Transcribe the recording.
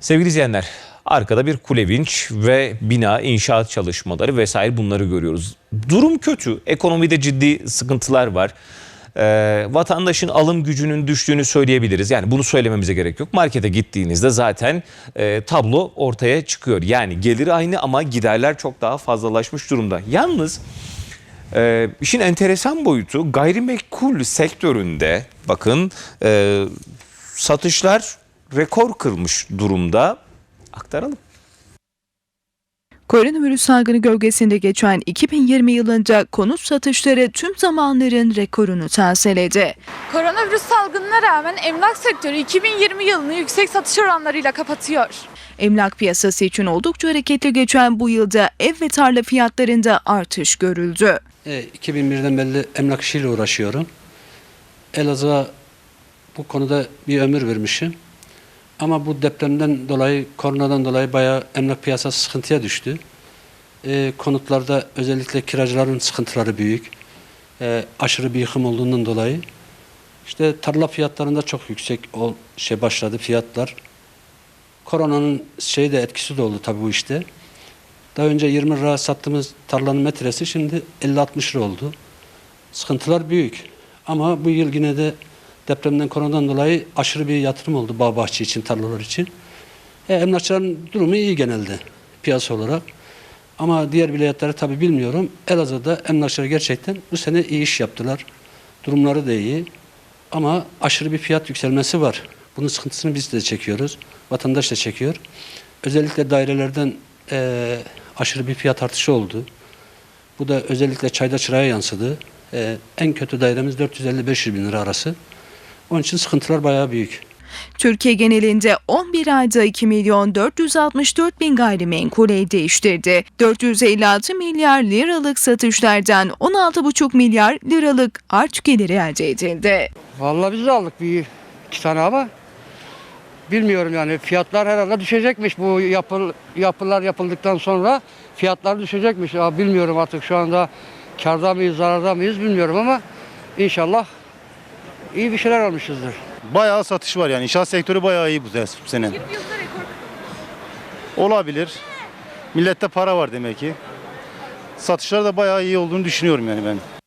Sevgili izleyenler, arkada bir kule vinç ve bina inşaat çalışmaları vesaire bunları görüyoruz. Durum kötü, ekonomide ciddi sıkıntılar var. Ee, vatandaşın alım gücünün düştüğünü söyleyebiliriz. Yani bunu söylememize gerek yok. Markete gittiğinizde zaten e, tablo ortaya çıkıyor. Yani gelir aynı ama giderler çok daha fazlalaşmış durumda. Yalnız ee, işin enteresan boyutu gayrimenkul sektöründe bakın e, satışlar rekor kırmış durumda. Aktaralım. Koronavirüs salgını gölgesinde geçen 2020 yılında konut satışları tüm zamanların rekorunu tazeledi. Koronavirüs salgınına rağmen emlak sektörü 2020 yılını yüksek satış oranlarıyla kapatıyor. Emlak piyasası için oldukça hareketli geçen bu yılda ev ve tarla fiyatlarında artış görüldü. E, 2001'den beri emlak işiyle uğraşıyorum. Elazığ'a bu konuda bir ömür vermişim. Ama bu depremden dolayı, koronadan dolayı bayağı emlak piyasası sıkıntıya düştü. E, konutlarda özellikle kiracıların sıkıntıları büyük. E, aşırı bir yıkım olduğundan dolayı. İşte tarla fiyatlarında çok yüksek o şey başladı fiyatlar. Koronanın şeyi de etkisi de oldu tabii bu işte. Daha önce 20 lira sattığımız tarlanın metresi şimdi 50-60 lira oldu. Sıkıntılar büyük. Ama bu yıl yine de depremden koronadan dolayı aşırı bir yatırım oldu bağ bahçe için, tarlalar için. E, emlakçıların durumu iyi genelde piyasa olarak. Ama diğer vilayetleri tabii bilmiyorum. Elazığ'da emlakçılar gerçekten bu sene iyi iş yaptılar. Durumları da iyi. Ama aşırı bir fiyat yükselmesi var. Bunun sıkıntısını biz de çekiyoruz. Vatandaş da çekiyor. Özellikle dairelerden eee, aşırı bir fiyat artışı oldu. Bu da özellikle çayda çıraya yansıdı. Eee, en kötü dairemiz 450-500 bin lira arası. Onun için sıkıntılar bayağı büyük. Türkiye genelinde 11 ayda 2 milyon 464 bin gayrimenkul el değiştirdi. 456 milyar liralık satışlardan 16,5 milyar liralık arç geliri elde edildi. Vallahi biz de aldık bir iki tane ama bilmiyorum yani fiyatlar herhalde düşecekmiş bu yapıl, yapılar yapıldıktan sonra fiyatlar düşecekmiş. Ya bilmiyorum artık şu anda karda mıyız zararda mıyız bilmiyorum ama inşallah iyi bir şeyler almışızdır. Bayağı satış var yani. İnşaat sektörü bayağı iyi bu sene. Olabilir. Millette para var demek ki. Satışlar da bayağı iyi olduğunu düşünüyorum yani ben.